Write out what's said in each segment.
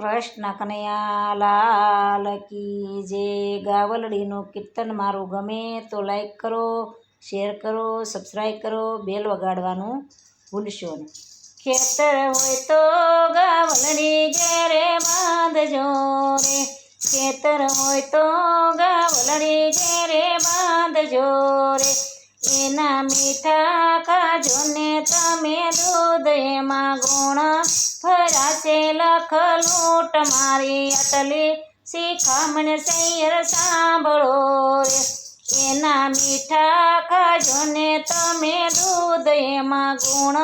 કૃષ્ણ કનૈયા લાલ કી જે ગાવલડીનું કીર્તન મારું ગમે તો લાઈક કરો શેર કરો સબસ્ક્રાઈબ કરો બેલ વગાડવાનું ભૂલશો નહીં. ખેતર હોય તો ગાવલડી ઘેરે બાંધજો રે ખેતર હોય તો ગાવલડી ઘેરે બાંધજો રે એના મીઠા ખાજો ને તમે હૃદયમાં ગુણ ફરાશે લખ લૂંટ મારી અટલી શિખામણ સૈયર સાંભળો રે. એના મીઠા ખાજો ને તમે હૃદયમાં ગુણ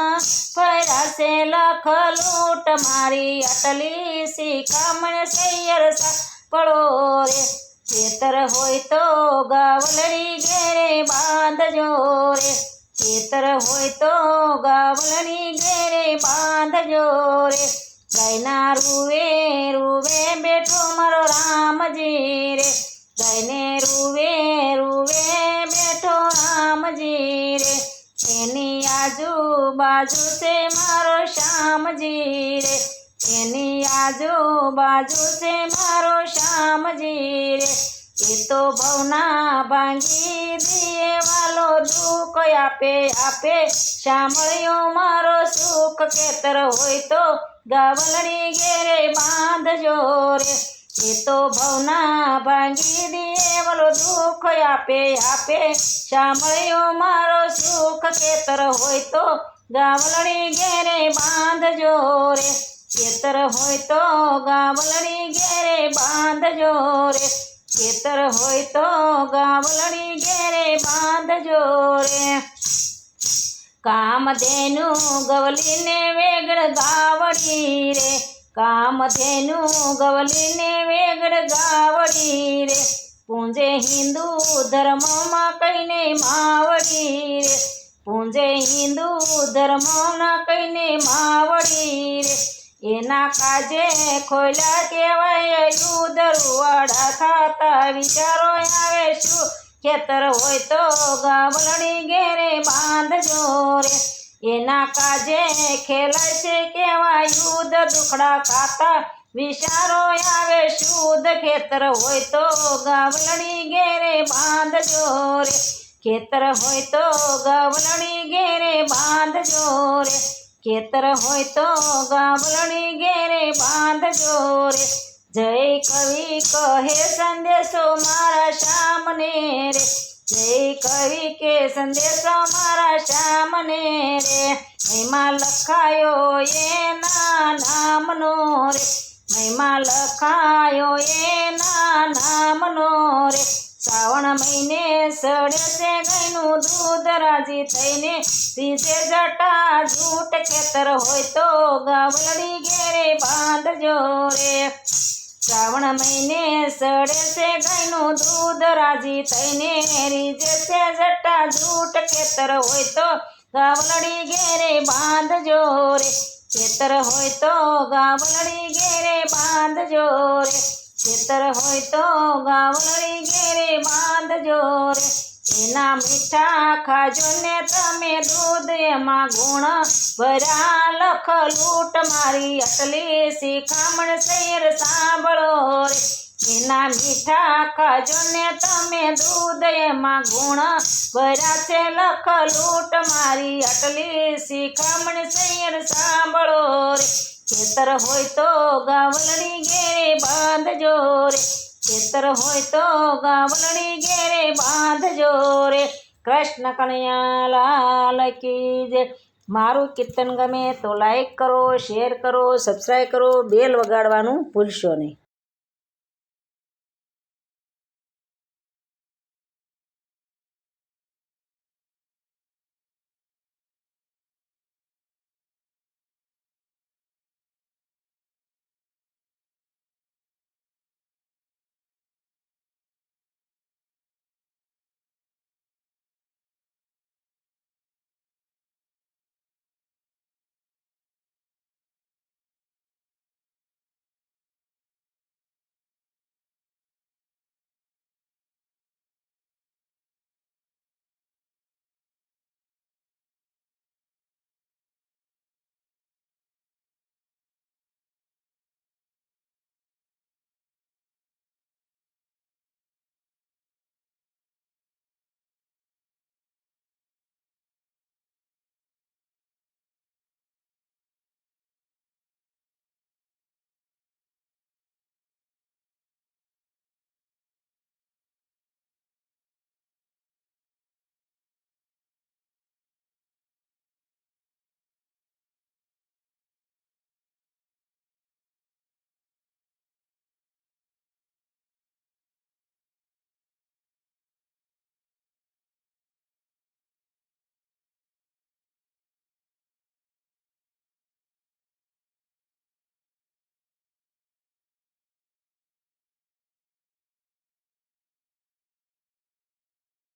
ફરાશે લખ લૂંટ મારી અટલી શિખામણ સૈયર સાંભળો રે. ખેતર હોય તો ગાવલડી ઘેરે બાંધજો રે. ખેતર હોય તો ગાવલડી ઘેરે બાંધજો રે. ગાયના રૂવે રૂવે બેઠો મારો રામજી રે. ગાયને રૂવે રૂવે બેઠો રામજી રે. એની આજુબાજુ છે મારો શ્યામજી રે. એની આજુબાજુ છે મારો તો ભવના ભાંગી દે વાલો દુઃખ આપે આપે. સાંભળ્યો મારો સુખ ખેતર હોય તો ગાવલણી ઘેરે બાંધજો રે. એ તો ભવના ભાંગી દે વાલો દુઃખ આપે આપે. સાંભળ્યો મારો સુખ ખેતર હોય તો ગાવલણી ઘેરે બાંધજો રે. ખેતર હોય તો ગાવલડી ઘેરે બાંધજો રે. ખેતર હોય તો ગાવલણી ઘેરે બાંધજો રે. કામધેનુ ગવલીને વેગળ ગાવડી રે. કામધેનુ ગવલીને વેગળ ગાવડી રે. પૂંજે હિન્દુ ધર્મમાં કહીને માવડી રે. પૂંજે હિન્દુ ધર્મના કહીને રે એના કાજે ખોલ્યા કહેવાય યુદ્ધ રૂવાડા ખાતા વિચારો આવે શું? ખેતર હોય તો ગાવલડી ઘેરે બાંધજો રે. એના કાજે ખેલાય છે કેવાય યુદ્ધ દુખડા ખાતા વિચારો આવે શુદ્ધ ખેતર હોય તો ગાવલડી ઘેરે બાંધજો રે. ખેતર હોય તો ગાવલડી ઘેરે બાંધજો રે. ખેતર હોય તો ગાવલડી ઘેરે બાંધજો રે. જય કવિ કહે સંદેશો મારા શામને રે. જય કવિ કે સંદેશો મારા શામને રે. મહિમા લખાયો એના નામનો રે. મહિમા લખાયો એના નામનો રે. શ્રાવણ મહિને સડે ગાયનું દૂધ રાજી થઈને પીસે જટા જૂટ ખેતર હોય તો ગાવડી ઘેરે બાંધજો રે શ્રાવણ મહિને સડે ગાયનું દૂધ રાજી થઈને રીજે છે જટા જૂટ ખેતર હોય તો ગાવલડી ઘેરે બાંધજો રે ખેતર હોય તો ગાવલડી ઘેરે બાંધજો રે ખેતર હોય તો ગાવલડી ઘેરે બાંધજો રે. એના મીઠા ખાજો ને તમે દૂધ એમાં ગુણ ભર્યા લખ લૂંટ મારી અટલી શિખામણ શેર સાંભળો રે. એના મીઠા ખાજો ને તમે દૂધ એમાં ગુણ ભર્યા છે. લખ લૂંટ મારી અટલી શિખામણ શેર સાંભળો રે. ખેતર હોય તો ગાવલણી ઘેરે બાંધજો રે. ખેતર હોય તો ગાવલણી ઘેરે બાંધજો રે. કૃષ્ણ કનૈયા લાલ કી જય. મારું કીર્તન ગમે તો લાઈક કરો શેર કરો સબસ્ક્રાઈબ કરો બેલ વગાડવાનું ભૂલશો નહીં.